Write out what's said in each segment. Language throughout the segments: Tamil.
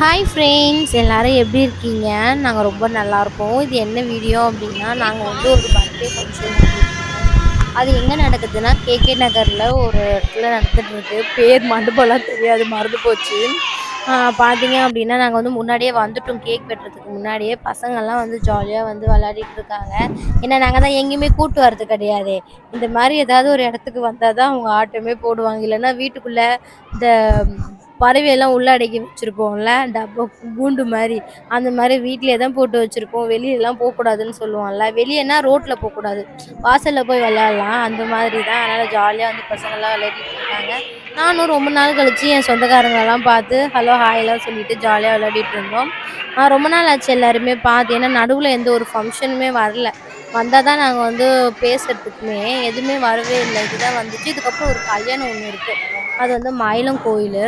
ஹாய் ஃப்ரெண்ட்ஸ் எல்லோரும் எப்படி இருக்கீங்க? நாங்கள் ரொம்ப நல்லாயிருப்போம் இது என்ன வீடியோ அப்படின்னா நாங்கள் வந்து ஒரு பர்த்டே ஃபங்க்ஷன் அது எங்கே நடக்குதுன்னா கேகே நகரில் ஒரு இடத்துல நடந்துட்டுருக்கு பேர் மண்டபம்லாம் தெரியாது மறந்து போச்சு. பார்த்தீங்க அப்படின்னா நாங்கள் வந்து முன்னாடியே வந்துட்டோம் கேக் வெட்டுறதுக்கு முன்னாடியே. பசங்கள்லாம் வந்து ஜாலியாக வந்து விளையாடிட்டு இருக்காங்க. ஏன்னா நாங்கள் தான் எங்கேயுமே கூட்டு வர்றது கிடையாது. இந்த மாதிரி ஏதாவது ஒரு இடத்துக்கு வந்தால் தான் அவங்க ஆட்டமே போடுவாங்க. இல்லைன்னா வீட்டுக்குள்ளே இந்த பறவையெல்லாம் உள்ளடக்கி வச்சுருப்போம்ல டப்பா கூண்டு மாதிரி அந்த மாதிரி வீட்டிலே தான் போட்டு வச்சுருப்போம். வெளியிலலாம் போகக்கூடாதுன்னு சொல்லுவோம்ல. வெளியேனா ரோட்டில் போகக்கூடாது. வாசலில் போய் விளையாடலாம். அந்த மாதிரி தான். அதனால் ஜாலியாக வந்து பசங்கள்லாம் விளையாடிட்டு இருக்காங்க. நானும் ரொம்ப நாள் கழித்து என் சொந்தக்காரங்களெல்லாம் பார்த்து ஹலோ ஹாய்லாம் சொல்லிட்டு ஜாலியாக விளையாடிட்டு இருந்தோம். நான் ரொம்ப நாள் ஆச்சு எல்லாருமே பார்த்து. ஏன்னா நடுவில் எந்த ஒரு ஃபங்க்ஷனுமே வரல. வந்தால் தான் நாங்கள் வந்து பேசுகிறதுக்குமே எதுவுமே வரவே இல்லை. இதுதான் வந்துச்சு. இதுக்கப்புறம் ஒரு கல்யாணம் ஒன்று இருக்குது அது வந்து மயிலம் கோயில்.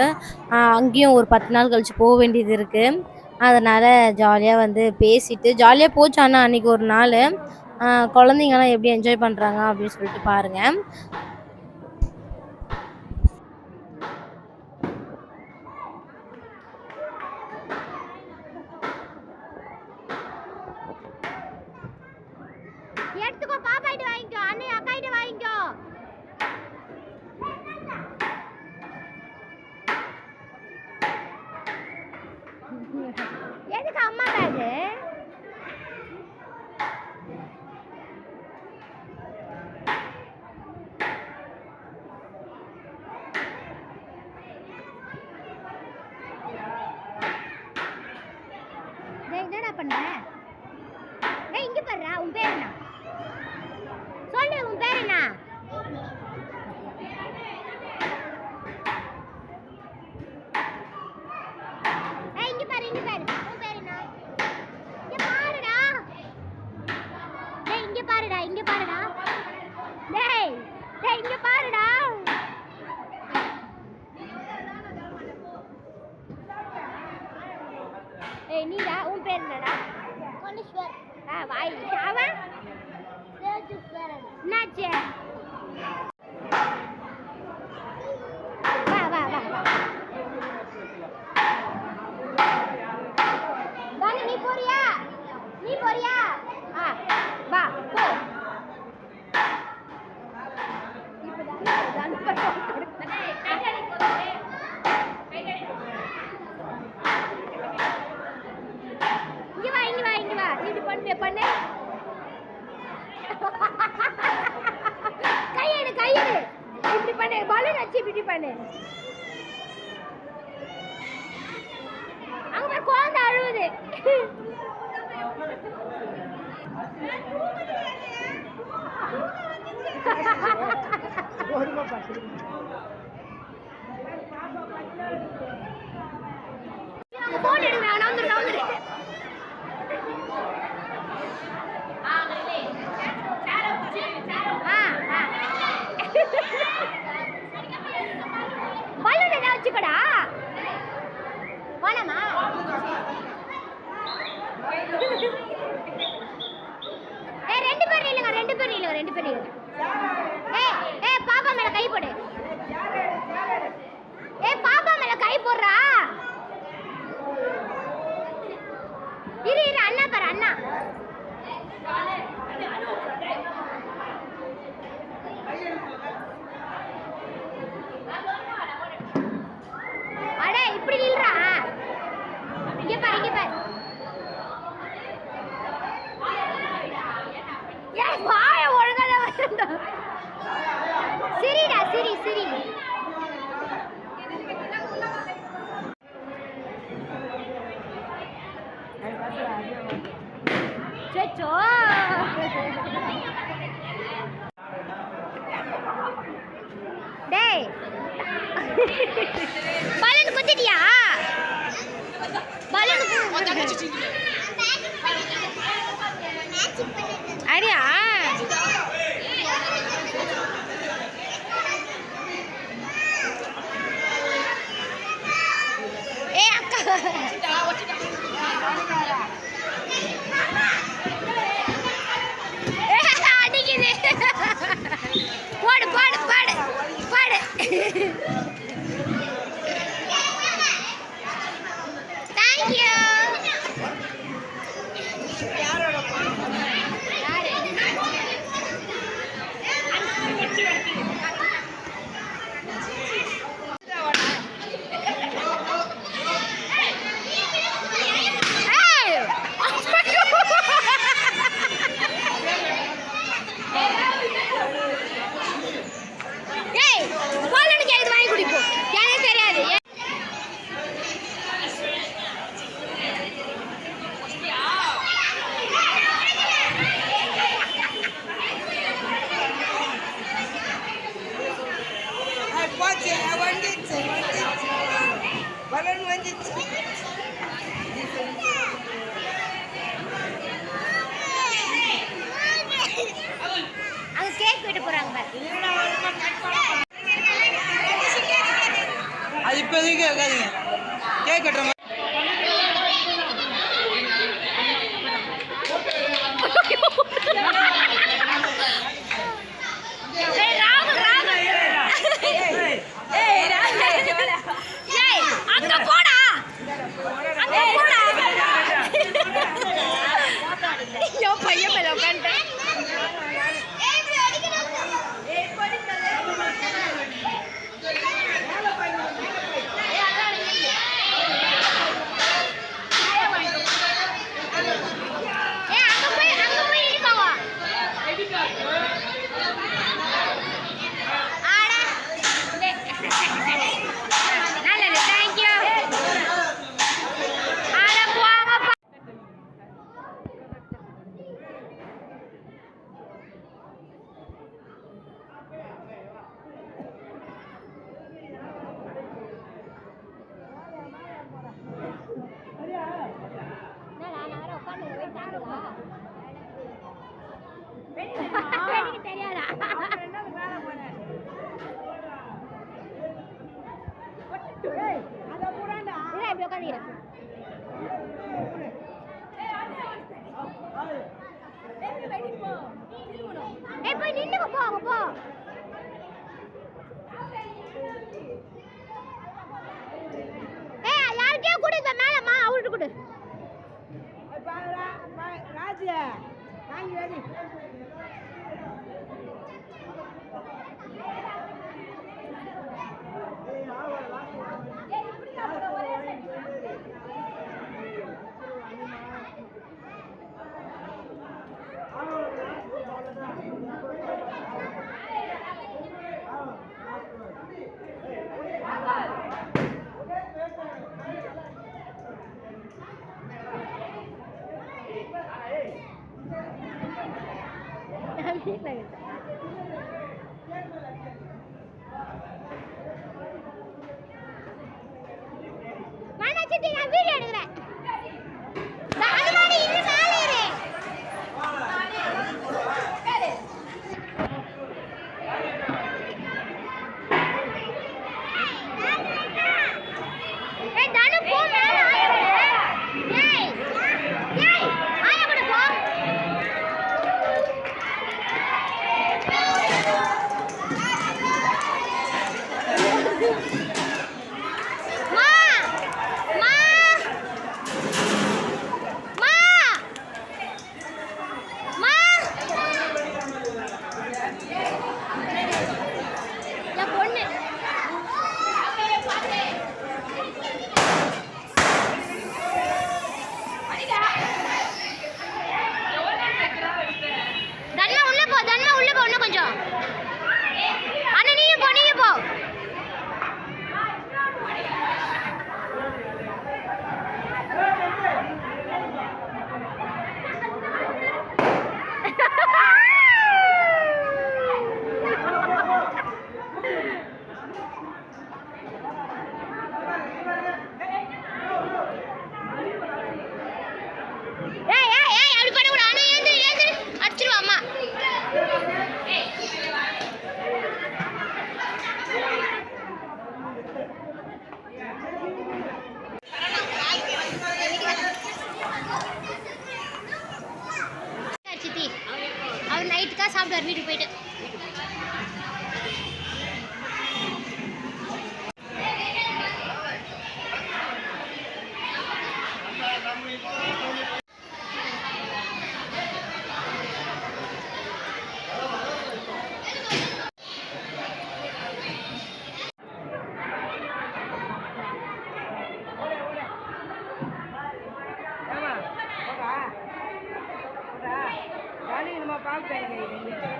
அங்கேயும் ஒரு பத்து நாள் கழிச்சு போக வேண்டியது இருக்குது அதனால் ஜாலியாக வந்து பேசிட்டு ஜாலியாக போச்சு. ஆனால் அன்றைக்கி ஒரு நாள். குழந்தைங்கலாம் எப்படி என்ஜாய் பண்ணுறாங்க அப்படின்னு சொல்லிட்டு பாருங்கள் எடுத்துக்கோ பாப்பாயிட்டு வாங்கிக்கோ. அண்ணன் அக்கா கிட்ட வாங்கிக்கோ எதுக்கு அம்மா பேகு டேய் என்னடா பண்ற இங்க பாருடா உன் பேர் என்ன சொல்லு உன் பேர் என்ன ஏய் இங்க பாரு இங்க பாரு உன் பேர் என்ன இங்க பாருடா டேய் இங்க பாருடா இங்க பாருடா டேய் டேய் இங்க பாருடா ஏய் நீடா உன் பேர் என்னடா கோணேஸ்வர் ஆ வாய் அவன் என்னாச்சு வா வா வா வா தானே நீ போறியா நீ போறியா ஆ வா போ నేను ரெண்டு பேர் நில்லுங்க ரெண்டு பேர் நில்லுங்க ரெண்டு பேர் நில்லுங்க ஏ ஏ பாப்பா மேல கை போடு. ஏய் பாப்பா மேல கை போடுறா இரு இரு அண்ணா பாரு அண்ணா அட இப்படி நில்றா இங்க பாரு இங்க பாரு ஏய் வாய ஒழுங்கா வரண்டா சிரிடா சிரி சிரி சச்சோ டேய். பலூன் குத்திட்டியா? பலூன் அடியா ஏ அக்கா. உட்காதீங்க கேக் ராஜு வாங்கி வாங்கி. Chiếc. సార్ వీడికి బయట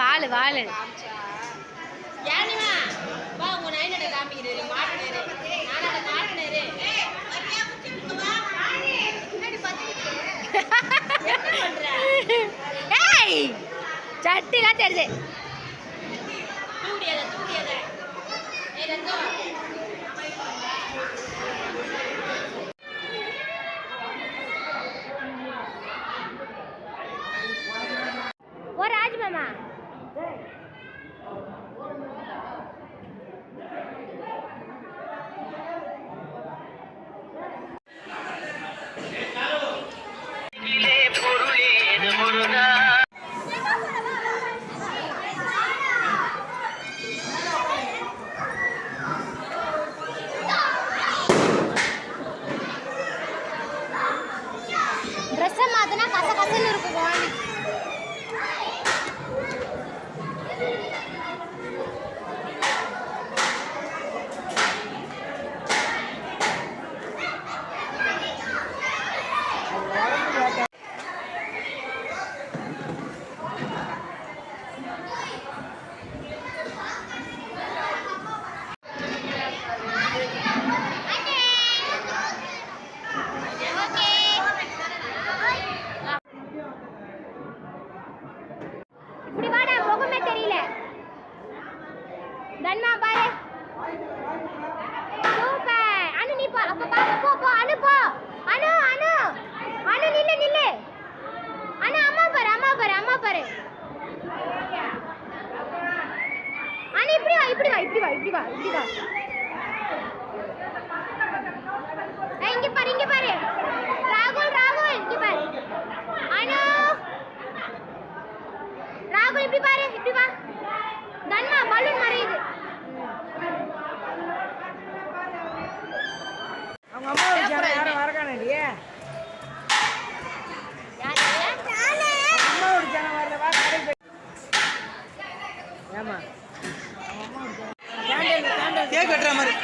வாழு வாழு. ஏய் சட்டிலாம் தெரியுது. ஓ ராஜ் மாமா. Vem. இப்படி வா இப்படி வா இப்படி வா இப்படி வா. இங்க பாரு இங்க பாரு. ராகுல் ராகுல் இங்க பாரு. அனு. ராகுல் இப்படி பாரு இப்படி வா. தன்மா பலூன் மறையுது. அவங்க அம்மா யாரும் வரக்கானடி அம்மா வச்சாங்க வரல வா ஏமா கட்டுற மாதிரி.